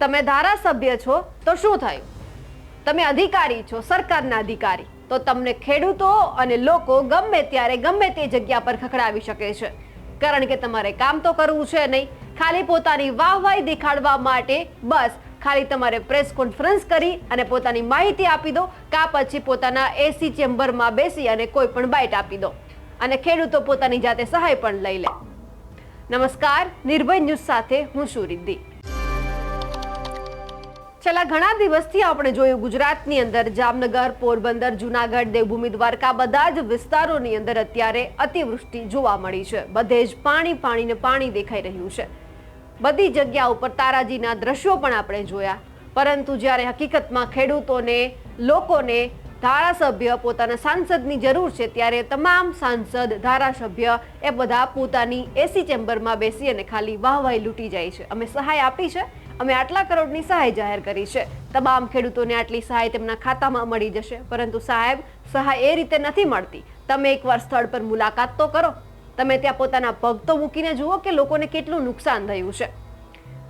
તમે ધારાસભ્ય છો, તો શું થયું? તમે અધિકારી છો, સરકારના અધિકારી. તો તમને ખેડૂતો અને લોકો ગમે ત્યારે ગમે તે જગ્યા પર ખખડાવી શકે છે. કારણ કે તમારે કામ તો કરવું છે નહીં. ખાલી પોતાની વાહવાહી દેખાડવા માટે બસ. ખાલી તમારે પ્રેસ કોન્ફરન્સ કરી અને પોતાની માહિતી આપી દો. કા પછી પોતાના એસી ચેમ્બરમાં બેસી અને કોઈ પણ બાઇટ આપી દો. અને ખેડૂતો પોતાની જાતે સહાય પણ લઈ લે. નમસ્કાર. નિર્ભય ન્યૂઝ સાથે હું છું છેલ્લા ઘણા દિવસથી આપણે જોયું ગુજરાતની અંદર જામનગર, પોરબંદર, જુનાગઢ, દેવભૂમિ, દ્વારકા બધા જ વિસ્તારોની અંદર અત્યારે અતિવૃષ્ટિ જોવા મળી છે. બધે જ પાણી, પાણીને પાણી દેખાઈ રહ્યું છે. બધી જગ્યા ઉપર તારાજીના દ્રશ્યો પણ આપણે જોયા. પરંતુ જ્યારે હકીકતમાં ખેડૂતોને, લોકોને ધારાસભ્ય પોતાના સાંસદની જરૂર છે, ત્યારે તમામ સાંસદ, ધારાસભ્ય એ બધા પોતાની એસી ચેમ્બરમાં બેસી અને ખાલી વાહવાહી લૂંટી જાય છે. અમે સહાય આપી છે. અમે આટલા કરોડની સહાય જાહેર કરી છે. તમામ ખેડૂતોને આટલી સહાય તેમના ખાતામાં મળી જશે. પરંતુ સાહેબ, સહાય એ રીતે નથી મળતી. તમે એકવાર સ્થળ પર મુલાકાત તો કરો. તમે ત્યાં પોતાના પગ તો મૂકીને જુઓ કે લોકોને કેટલું નુકસાન થયું છે.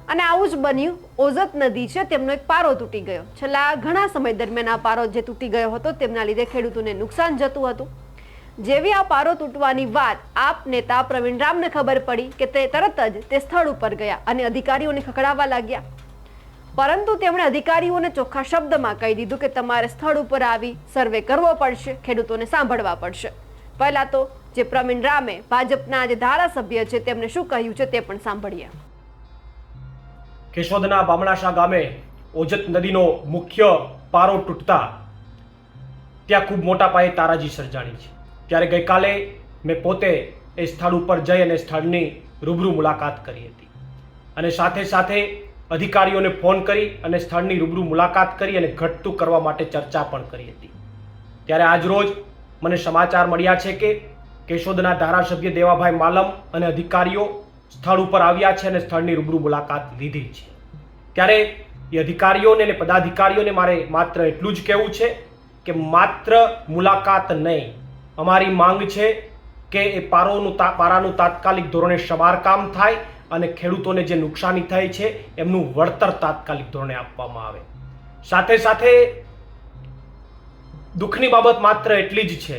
અને આવું જ બન્યું. ઓઝત નદી છે, તેમનો એક પારો તૂટી ગયો. છેલ્લા ઘણા સમય દરમિયાન આ પારો જે તૂટી ગયો હતો, તેમના લીધે ખેડૂતોને નુકસાન જતું હતું. જેવી આ પારો તૂટવાની વાત આપ નેતા પ્રવીણ રામને ખબર પડી કે તે તરત જ તે સ્થળ ઉપર ગયા અને અધિકારીઓને ખખડાવવા લાગ્યા. પરંતુ તેમણે અધિકારીઓને ચોખ્ખા શબ્દમાં કહી દીધું કે તમારે સ્થળ ઉપર આવી સર્વે કરવો પડશે, ખેડૂતોને સાંભળવા પડશે. પહેલા તો જે પ્રવીણ રામે ભાજપના જે ધારાસભ્ય છે તેમણે શું કહ્યું છે તે પણ સાંભળીએ. કેશોદના બામણાશા ગામે ઓજત નદીનો મુખ્ય પારો તૂટતા ત્યાં ખૂબ મોટા પાયે તારાજી સર્જાણી છે. ત્યારે ગઈકાલે મેં પોતે એ સ્થળ ઉપર જઈ અને સ્થળની રૂબરૂ મુલાકાત કરી હતી. અને સાથે સાથે અધિકારીઓને ફોન કરી અને સ્થળની રૂબરૂ મુલાકાત કરી અને ઘટતું કરવા માટે ચર્ચા પણ કરી હતી. ત્યારે આજરોજ મને સમાચાર મળ્યા છે કે કેશોદના ધારાસભ્ય દેવાભાઈ માલમ અને અધિકારીઓ સ્થળ ઉપર આવ્યા છે અને સ્થળની રૂબરૂ મુલાકાત લીધી છે. ત્યારે એ અધિકારીઓને અને પદાધિકારીઓને મારે માત્ર એટલું જ કહેવું છે કે માત્ર મુલાકાત નહીં અમારી માંગ છે કે એ પારોનું પારાનું તાત્કાલિક ધોરણે સમારકામ થાય અને ખેડૂતોને જે નુકસાની થઈ છે, એમનું વળતર તાત્કાલિક ધોરણે આપવામાં આવે. સાથે સાથે દુઃખની બાબત માત્ર એટલી જ છે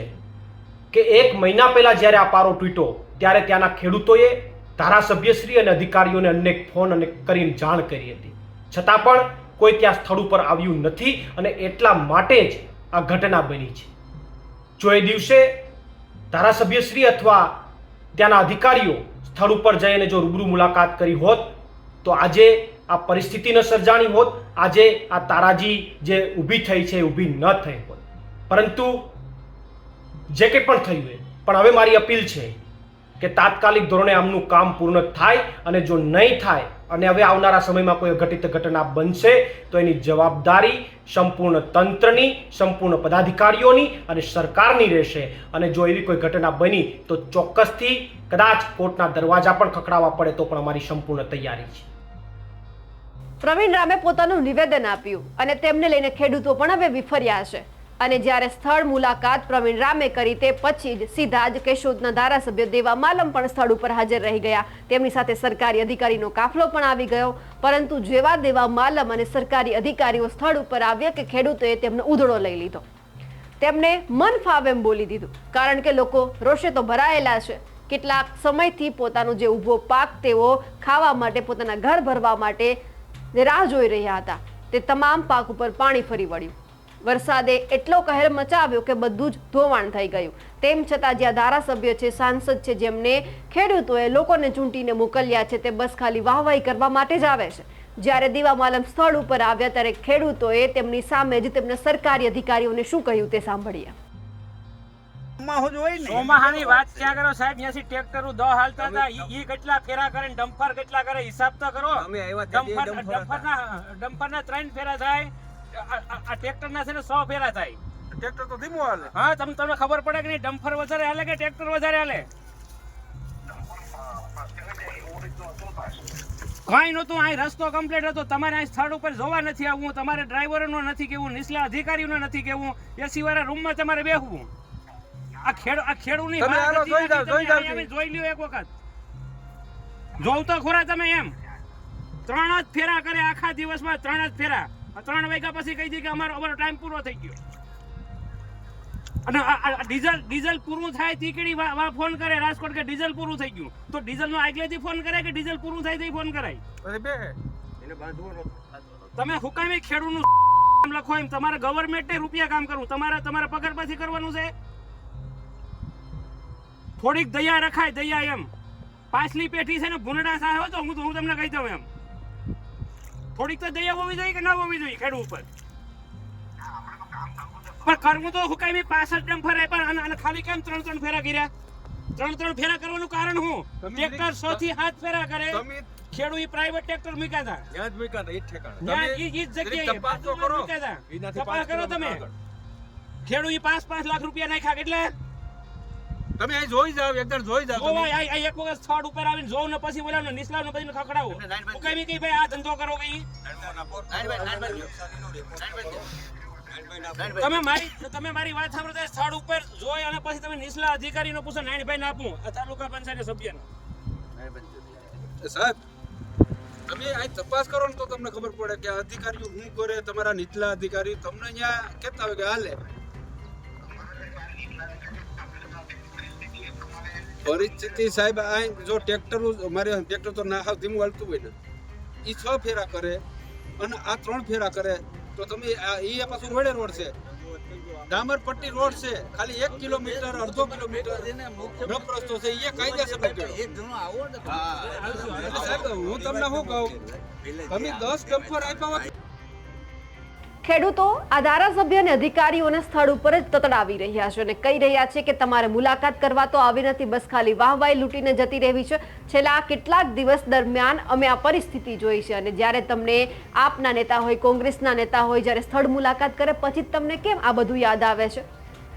કે એક મહિના પહેલાં જ્યારે આ પારો તૂટ્યો, ત્યારે ત્યાંના ખેડૂતોએ ધારાસભ્યશ્રી અને અધિકારીઓને અનેક ફોન અને કરીને જાણ કરી હતી. છતાં પણ કોઈ ત્યાં સ્થળ ઉપર આવ્યું નથી અને એટલા માટે જ આ ઘટના બની છે. જો એ દિવસે ધારાસભ્યશ્રી અથવા ત્યાંના અધિકારીઓ સ્થળ ઉપર જઈને જો રૂબરૂ મુલાકાત કરી હોત, તો આજે આ પરિસ્થિતિ ન સર્જાણી હોત. આજે આ તારાજી જે ઊભી થઈ છે એ ઊભી ન થઈ હોત. પરંતુ જે કંઈ પણ થયું એ પણ હવે મારી અપીલ છે કે તાત્કાલિક ધોરણે આમનું કામ પૂર્ણ થાય અને જો નહીં થાય અને હવે આવનારા સમયમાં કોઈ ઘટિત ઘટના બનશે તો એની જવાબદારી સંપૂર્ણ તંત્રની, સંપૂર્ણ પદાધિકારીઓની અને સરકારની રહેશે. અને જો એવી કોઈ ઘટના બની તો ચોક્કસથી કદાચ કોર્ટના દરવાજા પણ ખખડાવવા પડે તો પણ અમારી સંપૂર્ણ તૈયારી છે. પ્રવીણ રામે પોતાનું નિવેદન આપ્યું અને તેમને લઈને ખેડૂતો પણ હવે વિફર્યા છે. અને જ્યારે સ્થળ મુલાકાત પ્રવીણ રામે કરી તે પછી જ સીધા જ કેશોદના ધારાસભ્ય દેવા માલમ પણ સ્થળ ઉપર હાજર રહી ગયા. તેમની સાથે સરકારી અધિકારીનો કાફલો પણ આવી ગયો. પરંતુ જેવા દેવા માલમ અને સરકારી અધિકારીઓ સ્થળ ઉપર આવ્યા કે ખેડૂતોએ તેમનો ઉધડો લઈ લીધો. તેમણે મન ફાવે એમ બોલી દીધું. કારણ કે લોકો રોષે તો ભરાયેલા છે. કેટલાક સમયથી પોતાનો જે ઊભો પાક તેઓ ખાવા માટે પોતાના ઘર ભરવા માટે રાહ જોઈ રહ્યા હતા. તે તમામ પાક ઉપર પાણી ફરી વળ્યું. વરસાદે એટલો કહેર મચાવ્યો કે બધું જ ધોવાણ થઈ ગયું. તેમ છતાં જ્યાં ધારાસભ્ય છે સાંસદ છે જેમને ખેડૂતોએ લોકોને ચૂંટીને મોકલ્યા છે તે બસ ખાલી વાહવાહી કરવા માટે જ આવે છે. જ્યારે દીવામાલમ સ્થળ ઉપર આવ્યા ત્યારે ખેડૂતોએ તેમની સામે જ તેમના સરકારી અધિકારીઓને શું કહ્યું તે સાંભળીએ. ચોમાહાની વાત ક્યાં કરો સાહેબ? ત્યાંથી ટ્રેક્ટરો દહ હાલતા હતા. ઈ કેટલા ફેરા કરે ને ડમ્પર કેટલા કરે હિસાબ તો કરો. અમે આવ્યા ત્યારે ડમ્પર ડમ્પર હતા. ડમ્પરના ડમ્પરના ત્રણ ફેરા થાય. આ- ટ્રેક્ટર ના છે ને સો ફેરા થાય. ટ્રેક્ટર તો ધીમું હાલે. હા તમને તમને ખબર પડે કે નહીં? ડમ્ફર વધારે હાલે કે ટ્રેક્ટર વધારે હાલે? કઈ નહોતું અહીં રસ્તો કમ્પ્લીટ હતો. તમારે અહીં સ્થળ ઉપર જોવા નથી આવવું તમારે ડ્રાઈવરનો નથી કેવું નીચલા અધિકારીનો નથી કેવું એસી વાળા રૂમમાં તમારે બેહવું. આ ખેડ આ ખેડૂની જોઈ લ્યો એક વખત. જોવ તો ખોરા તમે એમ. ત્રણ જ ફેરા કરે આખા દિવસમાં ત્રણ જ ફેરા. ત્રણ વાગ્યા પછી કહી દે કે અમારો અમારો ટાઈમ પૂરો થઈ ગયો. અને આ- આ આ ડીઝલ ડીઝલ પૂરું થાય તીકડી ફોન કરે રાજકોટ કે ડીઝલ પૂરું થઈ ગયું. તો ડીઝલ નો આગલેથી ફોન કરાય કે ડીઝલ પૂરું થાય તો ફોન કરાય? અરે બે. તમે હુકામે ખેડૂતનું નામ લખો એમ. તમારે ગવર્મેન્ટે રૂપિયા કામ કરવું. તમારે તમારા પગાર પાછી કરવાનું છે. થોડીક દયા રખાય દયા એમ. પાછલી પેઠી છે ને ભૂંડા સાહેબ તો હું તો હું તમને કહી દઉં એમ. થોડીક તો દયા હોવી જોઈએ કે ન હોવી જોઈએ ખેડૂત ઉપર? પણ કરવું તો હુકામી પાસઠ ડમ્ફર ફરાય? પણ અને ખાલી કેમ ત્રણ ત્રણ ફેરા કર્યા? ત્રણ ત્રણ ફેરા કરવાનું કારણ હું? ટ્રેક્ટર સો થી હાથ ફેરા કરે. તમે ઈ પ્રાઇવેટ ટ્રેક્ટર મૂક્યા હતા ત્યાં જ મૂક્યા હતા, જ ઠેકાણે. ત્યાં ઈ- ઈ જગ્યાએ તપાસ કરો. મૂક્યા હતા. તપાસ કરો તમે. ખેડૂત ઈ પાંચ પાંચ લાખ રૂપિયા નાખ્યા કેટલે? તમે અહીં જોઈ જાવ એકદમ જોઈ જાવ જો ભાઈ આ- એક વખત સ્થળ ઉપર આવીને જોઉં ને પછી બોલાવ ને નિસલાવ ને પછી ખખડાવો હું કઈ કઈ ભાઈ આ ધંધો કરો કઈ તમે મારી તમે મારી વાત સાંભળો તો સ્થળ ઉપર જોઈ અને પછી તમે નિસલા અધિકારીનો પૂછો નારાયણભાઈ ને આપું આ તાલુકા પંચાયત સભ્યનો. સાહેબ તમે અહીં તપાસ કરો ને તો તમને ખબર પડે કે આ અધિકારીઓ શું કરે તમારા નીચલા અધિકારી તમને અહીંયા કહેતા હોય કે હાલે? પરિસ્થિતિ સાહેબ, આ જો ટ્રેક્ટર મારે ટ્રેક્ટર તો ના હાવ ધીમું હાલતું હોય ને એ છ ફેરા કરે અને આ ત્રણ ફેરા કરે, તો તમે એ પાછું રોડે રોડ છે. ડામર પટ્ટી રોડ છે, ખાલી એક કિલોમીટર, અડધો કિલોમીટર રફ રસ્તો છે એ કાયદેસર હું તમને શું કહું? તમે દસ ડમ્પર આપ્યા ખેડૂતો આ ધારાસભ્ય અને અધિકારીઓને સ્થળ ઉપર જ તતડાવી રહ્યા છે અને કહી રહ્યા છે કે તમારે મુલાકાત કરવા તો આવી નથી, બસ ખાલી વાહવાઈ લૂંટીને જતી રહેવી છે. છેલ્લા કેટલાક દિવસ દરમિયાન અમે આ પરિસ્થિતિ જોઈ છે અને જ્યારે તમને આપના નેતા હોય, કોંગ્રેસના નેતા હોય, જ્યારે સ્થળ મુલાકાત કરે, પછી તમને કેમ આ બધું યાદ આવે છે?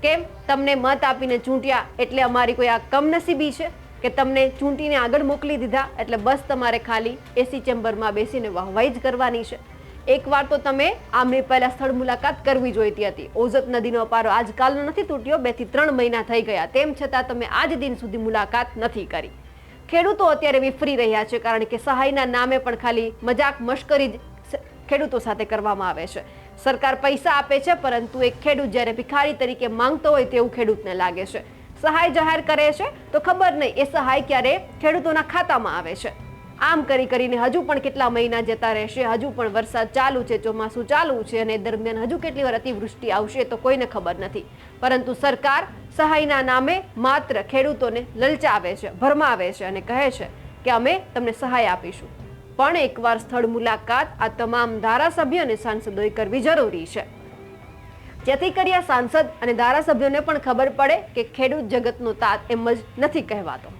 કેમ તમને મત આપીને ચૂંટ્યા એટલે અમારી કોઈ આ કમનસીબી છે કે તમને ચૂંટીને આગળ મોકલી દીધા? એટલે બસ તમારે ખાલી એસી ચેમ્બરમાં બેસીને વાહવાઈ જ કરવાની છે. એકવાર તો તમે આમની પહેલા સ્થળ મુલાકાત કરવી જોઈતી હતી. ઓઝત નદીનો પારો આજકાલનો નથી તૂટ્યો, બેથી ત્રણ મહિના થઈ ગયા. તેમ છતાં તમે આજ દિન સુધી મુલાકાત નથી કરી. ખેડૂતો અત્યારે વિફરી રહ્યા છે કારણ કે સહાયના નામે પણ ખાલી મજાક મશ્કરી જ ખેડૂતો સાથે કરવામાં આવે છે. સરકાર પૈસા આપે છે, પરંતુ એક ખેડૂત જ્યારે ભિખારી તરીકે માંગતો હોય તેવું ખેડૂતને લાગે છે. સહાય જાહેર કરે છે, તો ખબર નહીં એ સહાય ક્યારે ખેડૂતોના ખાતામાં આવે છે. આમ કરી કરીને હજુ પણ કેટલા મહિના જતા રહેશે, હજુ પણ વરસાદ ચાલુ છે, ચોમાસું ચાલુ છે અને દરમિયાન હજુ કેટલી વાર અતિવૃષ્ટિ આવશે તો કોઈને ખબર નથી. પરંતુ સરકાર સહાયના નામે માત્ર ખેડૂતોને લલચાવે છે, ભરમાવે છે અને કહે છે કે અમે તમને સહાય આપીશું. પણ એકવાર સ્થળ મુલાકાત આ તમામ ધારાસભ્ય અને સાંસદોએ કરવી જરૂરી છે. જેથી કરી આ સાંસદ અને ધારાસભ્યોને પણ ખબર પડે કે ખેડૂત જગતનો તાત એમ જ નથી કહેવાતો.